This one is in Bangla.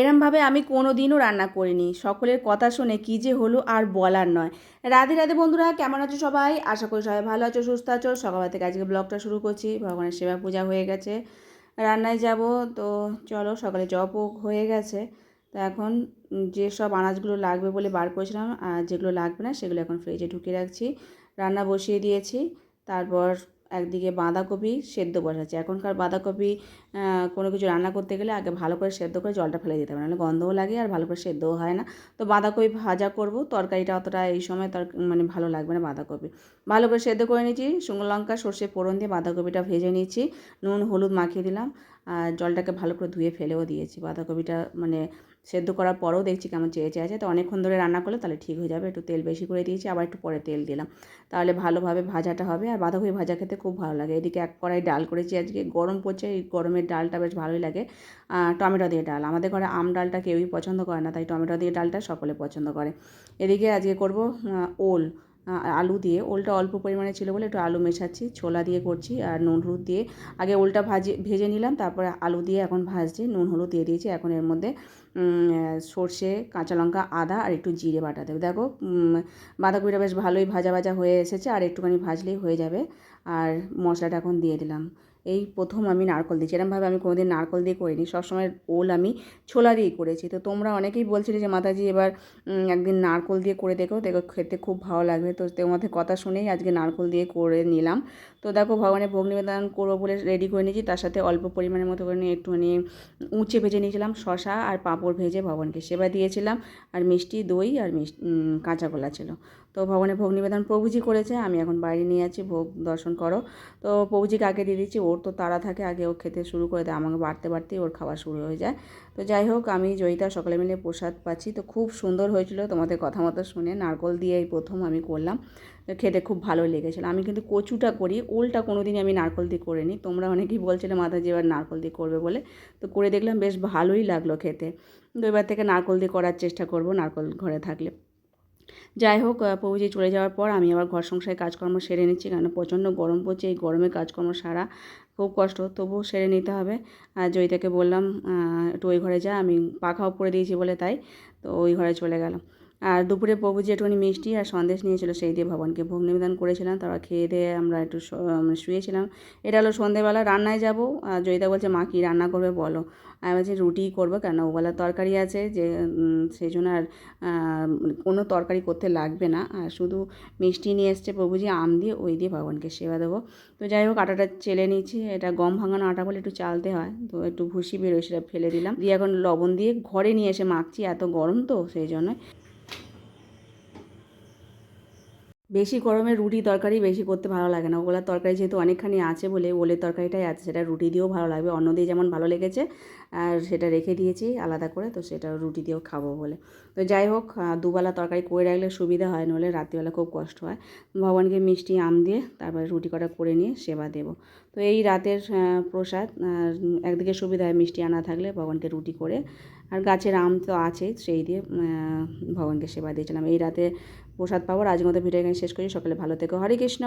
এরমভাবে আমি কোনো দিনও রান্না করিনি। সকলের কথা শুনে কী যে হলো আর বলার নয়। রাধে রাধে বন্ধুরা, কেমন আছো সবাই? আশা করি সবাই ভালো আছো, সুস্থ আছো। সকাল থেকে আজকে ব্লগটা শুরু করছি। ভগবানের সেবা পূজা হয়ে গেছে। রান্নায় যাব। তো চলো, সকালে জবও হয়ে গেছে। তো এখন যেসব আনাজগুলো লাগবে বলে বার করেছিলাম, আর যেগুলো লাগবে না, সেগুলো এখন ফ্রিজে ঢুকিয়ে রাখছি। রান্না বসিয়ে দিয়েছি। তারপর একদিকে বাঁধাকপি সেদ্ধ বসাচ্ছি এখনকার বাঁধাকপি কোনো কিছু রান্না করতে গেলে আগে ভালো করে সেদ্ধ করে জলটা ফেলে দিতে হবে, নাহলে গন্ধও লাগে আর ভালো করে সেদ্ধও হয় না। তো বাঁধাকপি ভাজা করব, তরকারিটা অতটা এই সময় তর মানে ভালো লাগবে না বাঁধাকপি। ভালো করে সেদ্ধ করে নিয়েছি, শুকনো লঙ্কা সর্ষে ফোড়ন দিয়ে বাঁধাকপিটা ভেজে নিয়েছি, নুন, হলুদ মাখিয়ে দিলাম, আর জলটাকে ভালো করে ধুয়ে ফেলেও দিয়েছি। বাঁধাকপিটা মানে সেদ্ধ করার পরেও দেখছি কেমন চেয়ে চেয়ে আছে। তো অনেকক্ষণ ধরে রান্না করলে তাহলে ঠিক হয়ে যাবে। একটু তেল বেশি করে দিয়েছি, আবার একটু পরে তেল দিলাম। তাহলে ভালোভাবে ভাজাটা হবে। আর বাঁধাকপি ভাজা খেতে খুব ভালো লাগে। এদিকে এক কড়াই ডাল করেছি আজকে। গরম পড়ছে, এই গরমের ডালটা বেশ ভালোই লাগে। টমেটো দিয়ে ডাল। আমাদের ঘরে আম ডালটা কেউই পছন্দ করে না, তাই টমেটো দিয়ে ডালটা সকলে পছন্দ করে। এদিকে আজকে করব ওল। আলু দিয়ে। ওলটা অল্প পরিমাণে ছিল বলে একটু আলু মেশাচ্ছি, ছোলা দিয়ে করছি আর নুন হলুদ দিয়ে। আগে ওলটা ভাজি, ভেজে নিলাম, তারপরে আলু দিয়ে এখন ভাজছি, নুন হলুদ দিয়ে দিয়েছি। এখন এর মধ্যে সর্ষে, কাঁচা লঙ্কা, আদা আর একটু জিরে বাটা দেবে। দেখো বাঁধাকপিটা বেশ ভালোই ভাজা ভাজা হয়ে এসেছে, আর একটুখানি ভাজলেই হয়ে যাবে। আর মশলাটা এখন দিয়ে দিলাম। এই প্রথম আমি নারকল দিয়েছি। এরমভাবে আমি কোনোদিন নারকল দিয়ে করিনি। সবসময় ওল আমি ছোলা দিয়েই করেছি। তো তোমরা অনেকেই বলছিলে যে, মাতাজি, এবার একদিন নারকল দিয়ে করে দেখো। দেখো, খেতে খুব ভালো লাগবে। তো তোমাদের কথা শুনেই আজকে নারকল দিয়ে করে নিলাম। তো দেখো, ভগবানের ভোগ নিবেদন করব বলে রেডি করে নিয়েছি। তার সাথে অল্প পরিমাণের মতো করে নিয়ে একটুখানি উঁচে ভেজে নিয়েছিলাম শশা আর পাঁপড় ভেজে ভগবানকে সেবা দিয়েছিলাম। আর মিষ্টি দই আর মিষ্টি কাঁচা কলা ছিল। তো ভগবানের ভোগ নিবেদন প্রভুজি করেছে। আমি এখন বাইরে নিয়ে আছি ভোগ দর্শন করো। তো প্রভুজিকে আগে দিয়ে দিচ্ছি। ওর তো তাড়া থাকে, আগে ও খেতে শুরু করে দেয়, আমাকে বাড়তে বাড়তেই ওর খাওয়া শুরু হয়ে যায়। তো যাই হোক, আমি জয়িতা সকালে মিলে প্রসাদ পাচ্ছি। তো খুব সুন্দর হয়েছিল তোমাদের কথা মতো শুনে, নারকল দিয়ে এই প্রথম আমি করলাম। খেতে খুব ভালো লেগেছিলো। আমি কিন্তু কচুটা করি ওলটা কোনো দিনই আমি নারকল দিয়ে করিনি। তোমরা অনেকেই বলছিলে যে এবার নারকল দিয়ে করবে বলে। তো করে দেখলাম বেশ ভালোই লাগল খেতে। তো এবার থেকে নারকল দিয়ে করার চেষ্টা করব, নারকল ঘরে থাকলে। যাই হোক পৌঁছে চলে যাওয়ার পর আমি আবার ঘর সংসারে কাজকর্ম সেরে নিচ্ছি। কেন প্রচণ্ড গরম পড়ছে, এই গরমে কাজকর্ম সারা খুব কষ্ট, তবুও সেরে নিতে হবে। আর জয়িতাকে বললাম একটু ওই ঘরে যা, আমি পাখাও পরে দিয়েছি বলে তাই। তো ওই ঘরে চলে গেলাম আর দুপুরে প্রভু যে একটুখানি মিষ্টি আর সন্দেশ নিয়েছিল সেই দিয়ে ভবনকে ভোগ নিবেদন করেছিলাম। তারপর খেয়ে দিয়ে আমরা একটু মানে শুয়েছিলাম। এটা হলো সন্ধেবেলা, রান্নায় যাব। আর জয়িতা বলছে, মা, কী রান্না করবে বলো? আমি বলছি রুটিই করব কেন ওবেলা তরকারি আছে যে সেই জন্য আর কোনো তরকারি করতে লাগবে না। আর শুধু মিষ্টি নিয়ে এসছে প্রভুজি, আম দিয়ে, ওই দিয়ে ভগবানকে সেবা দেবো। তো যাই হোক, আটাটা চেলে নিচ্ছি। এটা গম ভাঙানো আটা বলে একটু চালতে হয়। তো একটু ভুসি বেরোয়, সেটা ফেলে দিলাম। দিয়ে এখন লবণ দিয়ে ঘরে নিয়ে এসে মাখছি, এত গরম তো সেই জন্য। বেশি গরমে রুটি তরকারি বেশি করতে ভালো লাগে না। ওগুলোর তরকারি যেহেতু অনেকখানি আছে বলে ওলের তরকারিটাই আছে, সেটা রুটি দিয়েও ভালো লাগবে। অন্য দিয়ে যেমন ভালো লেগেছে, আর সেটা রেখে দিয়েছি আলাদা করে, তো সেটা রুটি দিয়েও খাব বলে। তো যাই হোক দুবেলা তরকারি করে রাখলে সুবিধা হয় নলে রাত্রিবেলা খুব কষ্ট হয়। ভগবানকে মিষ্টি আম দিয়ে তারপরে রুটি কটা করে নিয়ে সেবা দেবো। তো এই রাতের প্রসাদ একদিকে সুবিধা হয় মিষ্টি আনা থাকলে ভগবানকে রুটি করে আর গাছের আম তো আছে, সেই দিয়ে ভগবানকে সেবা দিয়েছিলাম। এই রাতে প্রসাদ পাবো আজকের মতো ভিডিও এখানে শেষ করি সকালে ভালো থেকো। হরে কৃষ্ণ!